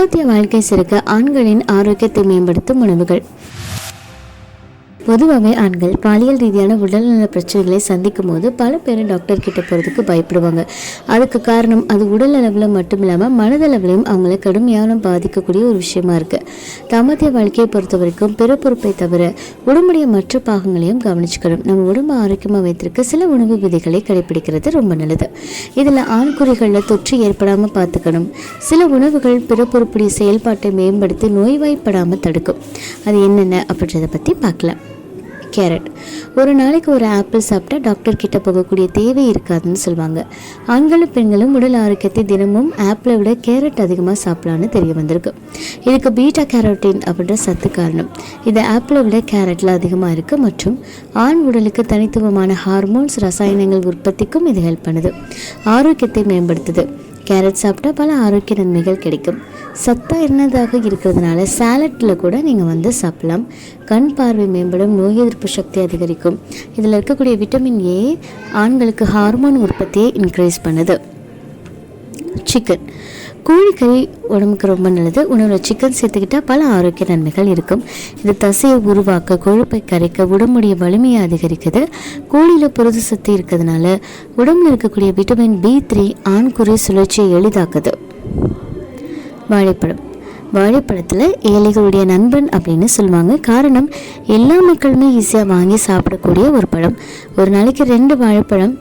தாம்பத்திய வாழ்க்கை சிறக்க ஆண்களின் ஆரோக்கியத்தை மேம்படுத்தும் உணவுகள். பொதுவாகவே ஆண்கள் பாலியல் ரீதியான உடல்நல பிரச்சனைகளை சந்திக்கும் போது பல பேர் டாக்டர் கிட்ட போகிறதுக்கு பயப்படுவாங்க. அதுக்கு காரணம் அது உடல் அளவில் மட்டும் இல்லாமல் மனதளவிலையும் அவங்கள கடுமையான பாதிக்கக்கூடிய ஒரு விஷயமா இருக்கு. தாம்பத்திய வாழ்க்கையை பொறுத்த வரைக்கும் பிற பொறுப்பை தவிர உடம்புடைய மற்ற பாகங்களையும் கவனிச்சுக்கணும். நம்ம உடம்பு ஆரோக்கியமாக வைத்திருக்க சில உணவு விதிகளை கடைபிடிக்கிறது ரொம்ப நல்லது. இதில் ஆண்குறிகளில் தொற்று ஏற்படாமல் பார்த்துக்கணும். சில உணவுகள் பிற பொறுப்புடைய செயல்பாட்டை மேம்படுத்தி நோய்வாய்ப்படாமல் தடுக்கும். அது என்னென்ன அப்படின்றத பற்றி பார்க்கலாம். கேரட். ஒரு நாளைக்கு ஒரு ஆப்பிள் சாப்பிட்டா டாக்டர் கிட்ட போகக்கூடிய தேவை இருக்காதுன்னு சொல்லுவாங்க ஆண்களும் பெண்களும் உடல் ஆரோக்கியத்தை தினமும் ஆப்பிளை விட கேரட் அதிகமாக சாப்பிடலான்னு தெரிய வந்திருக்கு. இதுக்கு பீட்டா கேரோட்டின் அப்படின்ற சத்து காரணம். இது ஆப்பிளை விட கேரட்டில் அதிகமாக இருக்குது மற்றும் ஆண் உடலுக்கு தனித்துவமான ஹார்மோன்ஸ் ரசாயனங்கள் உற்பத்திக்கும் இது ஹெல்ப் பண்ணுது. ஆரோக்கியத்தை மேம்படுத்துது. கேரட் சாப்பிட்டா பல ஆரோக்கிய நன்மைகள் கிடைக்கும். சத்தாக இருந்ததாக இருக்கிறதுனால சாலட்டில் கூட நீங்கள் வந்து சாப்பிடலாம். கண் பார்வை மேம்படும் நோய் எதிர்ப்பு சக்தி அதிகரிக்கும். இதில் இருக்கக்கூடிய விட்டமின் ஏ ஆண்களுக்கு ஹார்மோன் உற்பத்தியை இன்க்ரீஸ் பண்ணுது. சிக்கன் கோழிக்கறி உடம்புக்கு ரொம்ப நல்லது. உணவில் சிக்கன் சேர்த்துக்கிட்டால் பல ஆரோக்கிய நன்மைகள் இருக்கும். இது தசையை உருவாக்க கொழுப்பை கரைக்க உடம்புடைய வலிமையை அதிகரிக்குது. கோழியில் புரத சத்து இருக்கிறதுனால உடம்புல இருக்கக்கூடிய விட்டமின் பி த்ரீ ஆண்குறி சுழற்சியை எளிதாக்குது. வாழைப்பழம். வாழைப்பழத்தில் ஏழைகளுடைய நண்பன் அப்படின்னு சொல்லுவாங்க. காரணம் எல்லா மக்களுமே ஈஸியாக வாங்கி சாப்பிடக்கூடிய ஒரு பழம். ஒரு நாளைக்கு ரெண்டு வாழைப்பழம்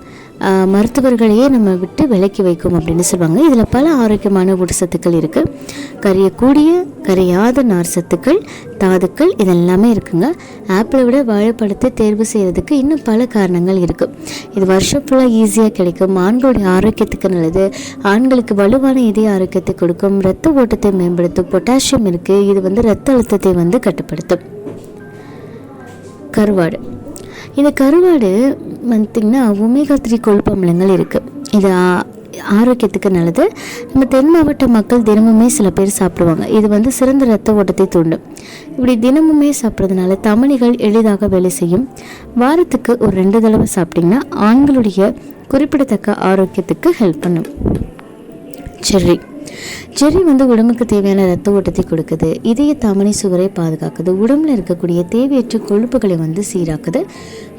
மருத்துவர்களையே நம்ம விட்டு விலக்கி வைக்கும் அப்படின்னு சொல்லுவாங்க. இதில் பல ஆரோக்கியமான ஊட்டச்சத்துக்கள் இருக்குது கரையக்கூடிய கரையாத நார் சத்துக்கள் தாதுக்கள் இதெல்லாமே இருக்குங்க. ஆப்பிளை விட வாழைப்பழத்தை தேர்வு செய்கிறதுக்கு இன்னும் பல காரணங்கள் இருக்குது இது வருஷம் ஃபுல்லாக ஈஸியாக கிடைக்கும். ஆண்களுடைய ஆரோக்கியத்துக்கு நல்லது. ஆண்களுக்கு வலுவான இதய ஆரோக்கியத்தை கொடுக்கும். ரத்த ஓட்டத்தை மேம்படுத்தும். பொட்டாசியம் இருக்குது இது வந்து ரத்த அழுத்தத்தை வந்து கட்டுப்படுத்தும். கருவாடு. இந்த கருவாடு பார்த்திங்கன்னா ஒமேகா த்ரீ கொழுப்பு அமிலங்கள் இருக்குது இது ஆரோக்கியத்துக்கு நல்லது. நம்ம தென் மாவட்ட மக்கள் தினமுமே சில பேர் சாப்பிடுவாங்க. இது வந்து சிறந்த ரத்த ஓட்டத்தை தூண்டும் இப்படி தினமுமே சாப்பிட்றதுனால தமனிகள் எளிதாக வேலை செய்யும். வாரத்துக்கு ஒரு ரெண்டு தடவை சாப்பிட்டிங்கன்னா ஆண்களுடைய குறிப்பிடத்தக்க ஆரோக்கியத்துக்கு ஹெல்ப் பண்ணும். செர்ரி ஜெர்ரி வந்து உடம்புக்கு தேவையான ரத்த ஓட்டத்தை கொடுக்குது. இதய தமனி சுவரை பாதுகாக்குது. உடம்புல இருக்கக்கூடிய தேவையற்ற கொழுப்புகளை வந்து சீராக்குது.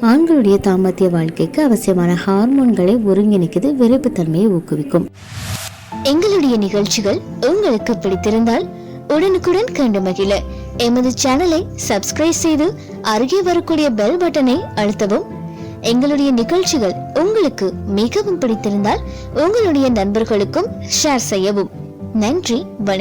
ஆண்களுடைய தாம்பத்திய வாழ்க்கைக்கு அவசியமான ஹார்மோன்களை ஒருங்கிணைக்குது விரைப்புத்தன்மையை ஊக்குவிக்கும். எங்களுடைய நிகழ்ச்சிகள் உங்களுக்கு பிடித்திருந்தால் உடனுக்குடன் கண்டு மகிழ. எமது சேனலை சப்ஸ்கிரைப் செய்து அருகே வரக்கூடிய பெல் பட்டனை அழுத்தவும். எங்களுடைய நிகழ்ச்சிகள் உங்களுக்கு மிகவும் பிடித்திருந்தால் உங்களுடைய நண்பர்களுக்கும் ஷேர் செய்யவும். நன்றி வணக்கம்.